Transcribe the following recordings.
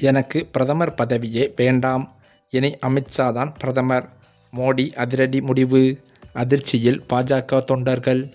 எனக்கு பிரதமர் பதவியே வேண்டாம். இனி அமித்ஷா தான் பிரதமர். மோடி அதிரடி முடிவு. அதிர்ச்சியில் பாஜக தொண்டர்கள்.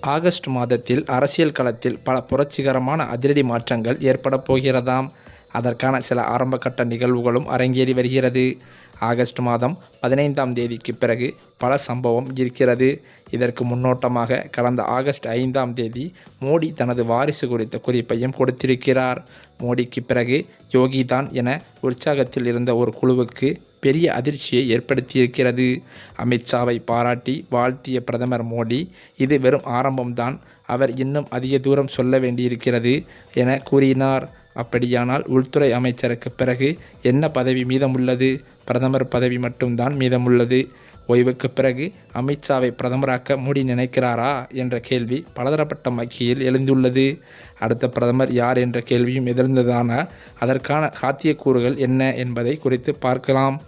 ஆகஸ்ட் மாதத்தில் அரசியல் களத்தில் பல புரட்சிகரமான அதிரடி மாற்றங்கள் ஏற்பட போகிறதாம். அதற்கான சில ஆரம்பகட்ட நிகழ்வுகளும் அரங்கேறி வருகிறது. ஆகஸ்ட் மாதம் பதினைந்தாம் தேதிக்கு பிறகு பல சம்பவம் இருக்கிறது. இதற்கு முன்னோட்டமாக கடந்த ஆகஸ்ட் ஐந்தாம் தேதி மோடி தனது வாரிசு குறித்த குறிப்பையும் கொடுத்திருக்கிறார். மோடிக்கு பிறகு யோகிதான் என உற்சாகத்தில் இருந்த ஒரு குழுவுக்கு பெரிய அதிர்ச்சியை ஏற்படுத்தியிருக்கிறது. அமித்ஷாவை பாராட்டி வாழ்த்திய பிரதமர் மோடி இது வெறும் ஆரம்பம்தான். அவர் இன்னும் அதிக தூரம் சொல்ல வேண்டியிருக்கிறது என கூறினார். அப்படியானால் உள்துறை அமைச்சருக்கு பிறகு என்ன பதவி மீதமுள்ளது? பிரதமர் பதவி மட்டும்தான் மீதமுள்ளது. ஓய்வுக்கு பிறகு அமித்ஷாவை பிரதமராக்க மோடி நினைக்கிறாரா? என்ற கேள்வி பலதரப்பட்ட மக்கியில் எழுந்துள்ளது. அடுத்த பிரதமர் யார் என்ற கேள்வியும் எதிர்ந்ததான அதற்கான சாத்தியக்கூறுகள் என்ன என்பதை குறித்து பார்க்கலாம்.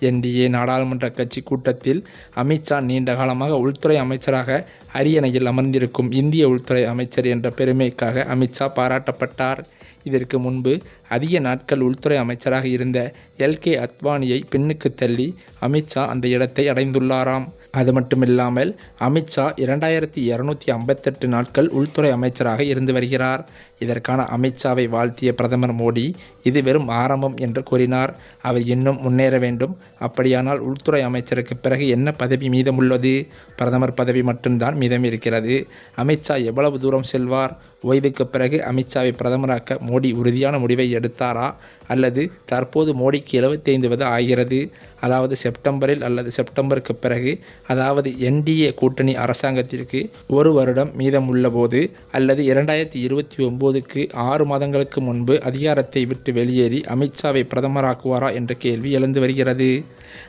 என்டிஏ நாடாளுமன்ற கட்சி கூட்டத்தில் அமித்ஷா நீண்ட காலமாக உள்துறை அமைச்சராக அரியணையில் அமர்ந்திருக்கும் இந்திய உள்துறை அமைச்சர் என்ற பெருமைக்காக அமித்ஷா பாராட்டப்பட்டார். இதற்கு முன்பு அதிக நாட்கள் உள்துறை அமைச்சராக இருந்த எல்கே அத்வானியை பின்னுக்கு தள்ளி அமித்ஷா அந்த இடத்தை அடைந்துள்ளாராம். அது மட்டுமில்லாமல் அமித்ஷா இரண்டாயிரத்தி இரநூத்தி ஐம்பத்தெட்டு நாட்கள் உள்துறை அமைச்சராக இருந்து வருகிறார். இதற்கான அமித்ஷாவை வாழ்த்திய பிரதமர் மோடி இது வெறும் ஆரம்பம் என்று கூறினார். அவர் இன்னும் முன்னேற வேண்டும். அப்படியானால் உள்துறை அமைச்சருக்கு பிறகு என்ன பதவி மீதமுள்ளது? பிரதமர் பதவி மட்டும்தான் மீதம் இருக்கிறது. அமித்ஷா எவ்வளவு தூரம் செல்வார்? ஓய்வுக்கு பிறகு அமித்ஷாவை பிரதமராக்க மோடி உறுதியான முடிவை எடுத்தாரா? அல்லது தற்போது மோடிக்கு எழுபத்தைந்து வது ஆகிறது. அதாவது செப்டம்பரில் அல்லது செப்டம்பருக்கு பிறகு அதாவது என்டிஏ கூட்டணி அரசாங்கத்திற்கு ஒரு வருடம் மீதமுள்ள போது அல்லது இரண்டாயிரத்தி இருபத்தி ஒம்போதுக்கு ஆறு மாதங்களுக்கு முன்பு அதிகாரத்தை விட்டு வெளியேறி அமித்ஷாவை பிரதமராக்குவாரா என்ற கேள்வி எழுந்து வருகிறது.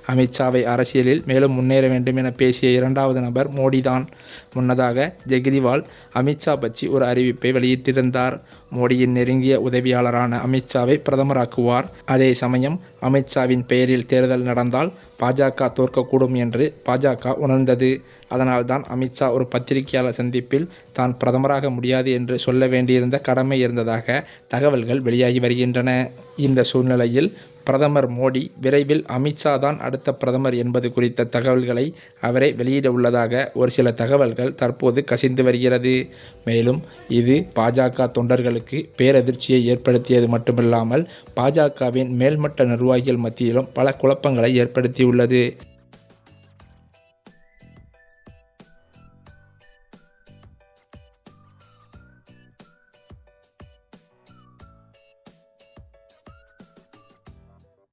அமித்ஷாவை அரசியலில் மேலும் முன்னேற வேண்டும் என பேசிய இரண்டாவது நபர் மோடிதான். முன்னதாக ஜெக்ரிவால் அமித்ஷா பற்றி ஒரு அறிவிப்பை வெளியிட்டிருந்தார். மோடியின் நெருங்கிய உதவியாளரான அமித்ஷாவை பிரதமராக்குவார். அதே சமயம் அமித்ஷாவின் பெயரில் தேர்தல் நடந்தால் பாஜக தோற்கக்கூடும் என்று பாஜக உணர்ந்தது. அதனால்தான் அமித்ஷா ஒரு பத்திரிகையாளர் சந்திப்பில் தான் பிரதமராக முடியாது என்று சொல்ல வேண்டியிருந்த கடமை இருந்ததாக தகவல்கள் வெளியாகி வருகின்றன. இந்த சூழ்நிலையில் பிரதமர் மோடி விரைவில் அமித்ஷா தான் அடுத்த பிரதமர் என்பது குறித்த தகவல்களை அவரே வெளியிட உள்ளதாக ஒரு சில தகவல்கள் தற்போது கசிந்து வருகிறது. மேலும் இது பாஜக தொண்டர்களுக்கு பேரதிர்ச்சியை ஏற்படுத்தியது மட்டுமில்லாமல் பாஜகவின் மேல்மட்ட நிர்வாகிகள் மத்தியிலும் பல குழப்பங்களை ஏற்படுத்தியுள்ளது.